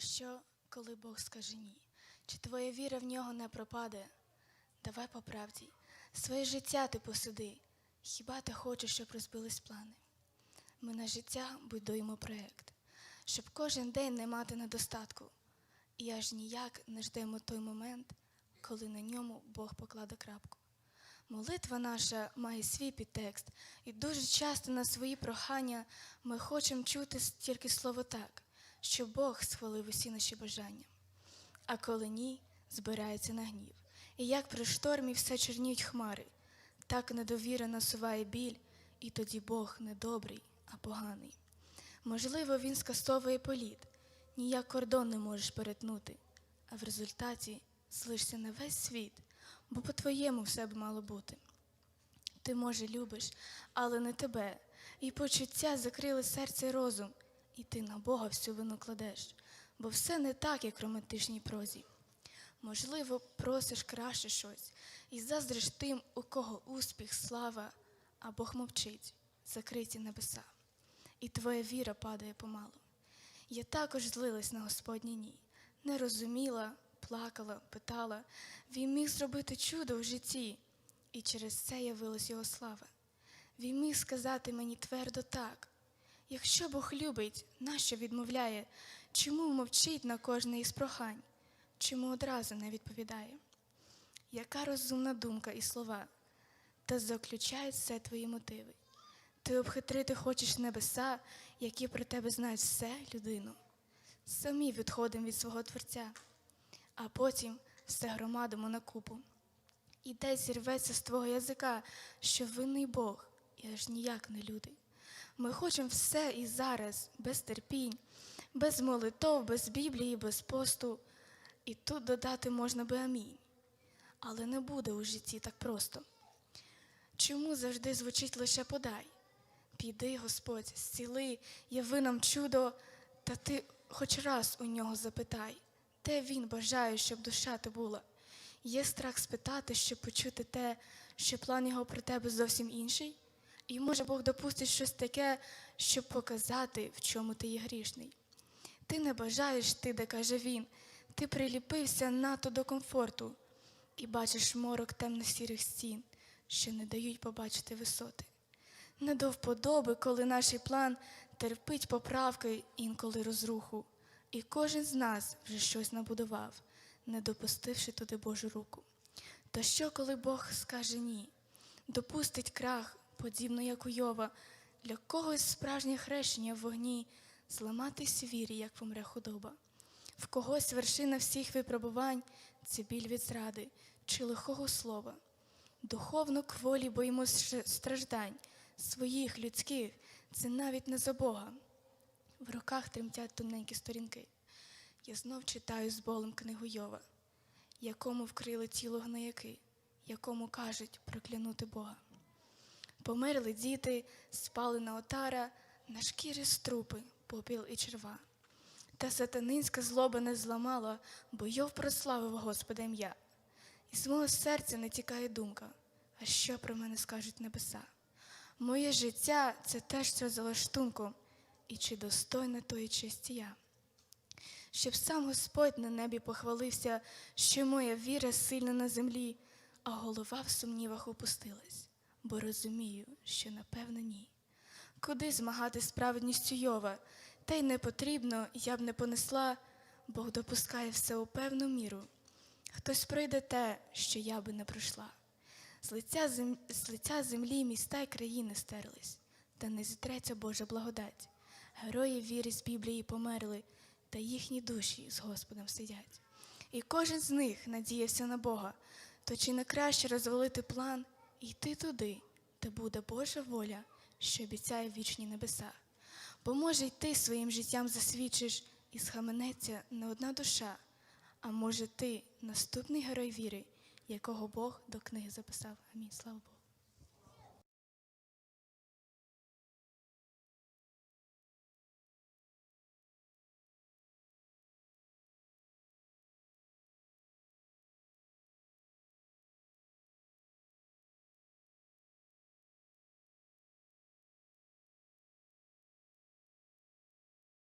що, коли Бог скаже ні? Чи твоя віра в нього не пропаде? Давай по правді, своє життя ти посуди. Хіба ти хочеш, щоб розбились плани? Ми на життя будуємо проєкт, щоб кожен день не мати недостатку. І аж ніяк не ждемо той момент, коли на ньому Бог покладе крапку. Молитва наша має свій підтекст, і дуже часто на свої прохання ми хочемо чути тільки слово так, що Бог схвалив усі наші бажання. А коли ні, збирається на гнів. І як при штормі все чорніють хмари, так недовіра насуває біль, і тоді Бог не добрий, а поганий. Можливо, він скасовує політ, ніяк кордон не можеш перетнути, а в результаті злишся на весь світ, бо по-твоєму все б мало бути. Ти, може, любиш, але не тебе, і почуття закрили серце й розум, і ти на Бога всю вину кладеш, бо все не так, як в романтичній прозі. Можливо, просиш краще щось, і заздриш тим, у кого успіх, слава, а Бог мовчить, закриті небеса, і твоя віра падає помалу. Я також злилась на Господнє ні, не розуміла, плакала, питала, він міг зробити чудо в житті, і через це явилась його слава. Він міг сказати мені твердо так. Якщо Бог любить, нащо відмовляє, чому мовчить на кожне із прохань, чому одразу не відповідає? Яка розумна думка і слова, та заключають все твої мотиви. Ти обхитрити хочеш небеса, які про тебе знають все, людину. Самі відходимо від свого Творця, а потім все громадимо на купу. І десь зірветься з твого язика, що винний Бог, і аж ніяк не люди. Ми хочемо все і зараз, без терпінь, без молитов, без Біблії, без посту. І тут додати можна би амінь. Але не буде у житті так просто. Чому завжди звучить лише подай? Піди, Господь, зціли, яви нам чудо, та ти хоч раз у нього запитай, де він бажає, щоб душа ти була. Є страх спитати, щоб почути те, що план його про тебе зовсім інший, і може Бог допустить щось таке, щоб показати, в чому ти є грішний. Ти не бажаєш ти, де каже він, ти приліпився надто до комфорту і бачиш морок темно-сірих стін, що не дають побачити висоти. Не до вподоби, коли наш план терпить поправки інколи розруху, і кожен з нас вже щось набудував, не допустивши туди Божу руку. То що, коли Бог скаже ні, допустить крах, подібно як у Йова, для когось справжнє хрещення в вогні, зламатись вірі, як помре худоба. В когось вершина всіх випробувань це біль від зради чи лихого слова. Духовно кволі боїмось страждань, своїх людських, це навіть не за Бога. В руках тремтять тоненькі сторінки. Я знов читаю з болем книгу Йова, якому вкрили тіло гнояки, якому кажуть проклянути Бога. Померли діти, спали на отара, на шкірі струпи, попіл і черва. Та сатанинська злоба не зламала, бо Йов прославив Господа ім'я. І з мого серця не тікає думка, а що про мене скажуть небеса. Моє життя це теж що за лаштунком, і чи достойна тої честі я. Щоб сам Господь на небі похвалився, що моя віра сильна на землі, а голова в сумнівах опустилась, бо розумію, що напевно ні. Куди змагати з Йова? Та й не потрібно, я б не понесла, Бог допускає все у певну міру. Хтось пройде те, що я би не пройшла. З лиця, зем... з лиця землі міста й країни стерлись, та не зітреться Божа благодать. Герої віри з Біблії померли, та їхні душі з Господом сидять. І кожен з них надіявся на Бога, то чи не краще розвалити план йти туди, де буде Божа воля, що обіцяє вічні небеса. Бо може й ти своїм життям засвідчиш і схаменеться не одна душа, а може ти наступний герой віри, якого Бог до книги записав. Амінь. Слава Богу.